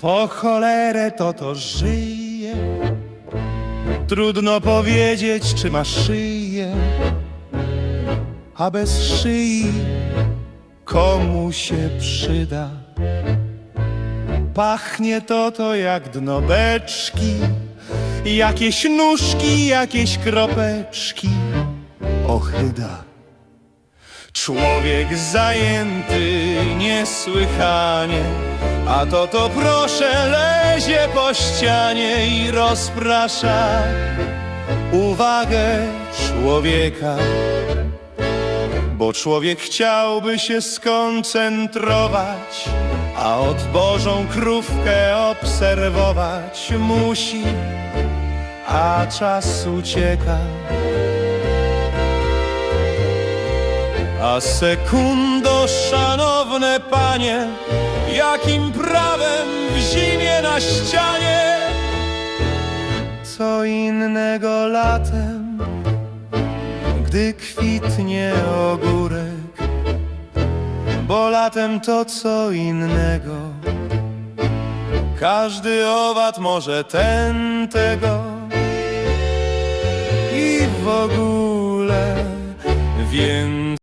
Po cholerę to to żyje. Trudno powiedzieć, czy ma szyję. A bez szyi komu się przyda? Pachnie to to jak dno beczki. Jakieś nóżki, jakieś kropeczki. Ochyda Człowiek zajęty niesłychanie A to to proszę lezie po ścianie I rozprasza uwagę człowieka. Bo człowiek chciałby się skoncentrować A od Bożą krówkę obserwować musi A czas ucieka A sekundo, szanowne panie, jakim prawem w zimie na ścianie? Co innego latem, gdy kwitnie ogórek, bo latem to co innego. Każdy owad może ten tego i w ogóle, więc